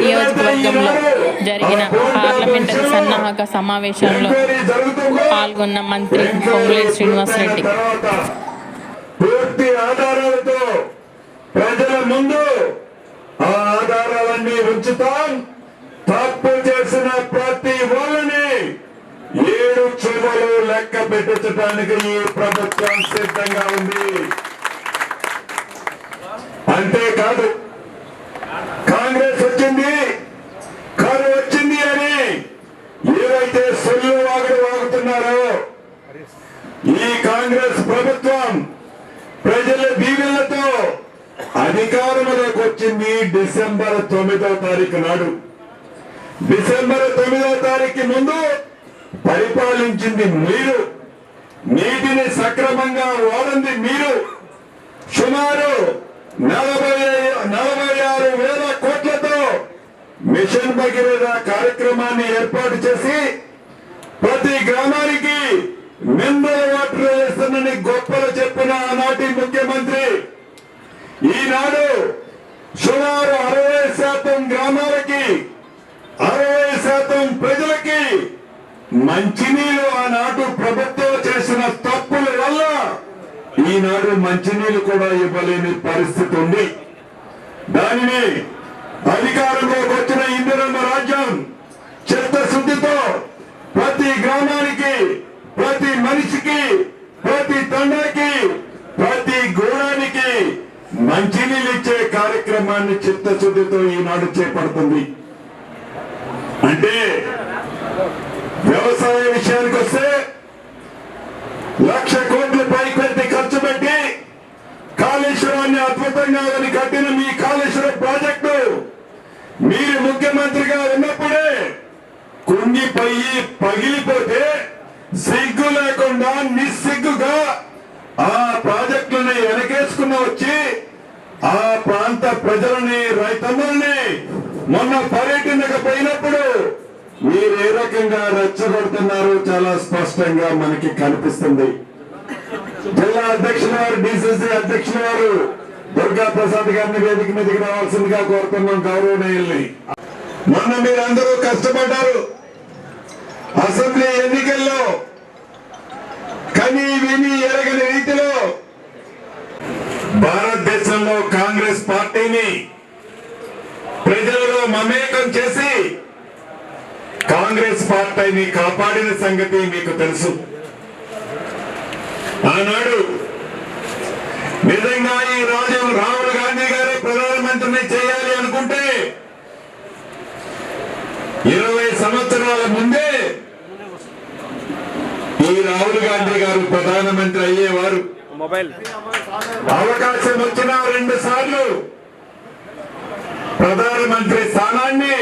నియోజకవర్గంలో జరిగిన పార్లమెంటరీ సన్నాహక సమావేశంలో పాల్గొన్న మంత్రి పొంగులేటి శ్రీనివాసరెడ్డి. తర్వాత పూర్తి ఆధారాలతో ప్రజల ముందు ఆ ఆధారాలన్నీ ఉంచుతాం. తప్పు చేసిన ప్రతి వాళ్ళని ఏడు చెవులు లెక్క పెట్టించడానికి ఈ ప్రభుత్వం సిద్ధంగా ఉంది. అంతేకాదు కాంగ్రెస్ వచ్చింది కారు వచ్చింది అని ఏవైతే సొల్లు వాగుడు వాగుతున్నారో ఈ కాంగ్రెస్ ప్రభుత్వం ప్రజల దీవెలతో అధికారంలోకి వచ్చింది డిసెంబర్ తొమ్మిదవ తారీఖు నాడు. డిసెంబర్ తొమ్మిదవ తారీఖు ముందు పరిపాలించింది మీరు. నీటిని సక్రమంగా వాడింది మీరు. సుమారు నలభై నలభై ఆరు వేల కోట్లతో మిషన్ భగీరథ కార్యక్రమాన్ని ఏర్పాటు చేసి ప్రతి గ్రామానికి సుమారు అరవై శాతం గ్రామాలకి అరవై శాతం ప్రజలకి మంచినీళ్ళు ఆనాడు ప్రభుత్వం చేసిన తప్పుల వల్ల ఈనాడు మంచినీళ్ళు కూడా ఇవ్వలేని పరిస్థితి ఉంది. దానిని అధికారంలోకి వచ్చిన ఇందిరమ్మ రాజ్యం చిత్తశుద్ధితో ప్రతి గ్రామానికి ప్రతి మనిషికి ప్రతి తండ్రికి ప్రతి గూడానికి మంచినీళ్ళు ఇచ్చే కార్యక్రమాన్ని చిత్తశుద్ధితో ఈనాడు చేపడుతుంది. అంటే వ్యవసాయ విషయానికి వస్తే లక్ష కోట్ల పైపెట్టి ఖర్చు పెట్టి కాళేశ్వరాన్ని అద్భుతంగా అని కట్టిన మీ కాళేశ్వరం ప్రాజెక్టు మీరు ముఖ్యమంత్రిగా ఉన్నప్పుడే కుంగిపోయి పగిలిపోతే సిగ్గు లేకుండా నిస్సిగ్గుగా ఆ ఆ ప్రాంత ప్రజలని రైతన్నుల్ని మొన్న పర్యటనకు పోయినప్పుడు మీరు ఏ రకంగా రెచ్చగొడుతున్నారో? చాలా స్పష్టంగా మనకి కనిపిస్తుంది. జిల్లా అధ్యక్షుల వారు డిసిసి అధ్యక్షుల వారు దుర్గా ప్రసాద్ గారిని వేదిక మీదకి రావాల్సిందిగా కోరుతున్నాం గౌరవనీయుల్ని. మొన్న మీరందరూ కష్టపడ్డారు. అసెంబ్లీ ఎన్నికల్లో కని విని భారతదేశంలో కాంగ్రెస్ పార్టీని ప్రజలలో మమేకం చేసి కాంగ్రెస్ పార్టీని కాపాడిన సంగతి మీకు తెలుసు. ఆనాడు నిజంగా ఈ రాజు రాహుల్ గాంధీ గారే ప్రధానమంత్రిని చేయాలి అనుకుంటే ఇరవై సంవత్సరాల ముందే ఈ రాహుల్ గాంధీ గారు ప్రధానమంత్రి అయ్యేవారు. అవకాశం వచ్చిన రెండు సార్లు ప్రధానమంత్రి స్థానాన్ని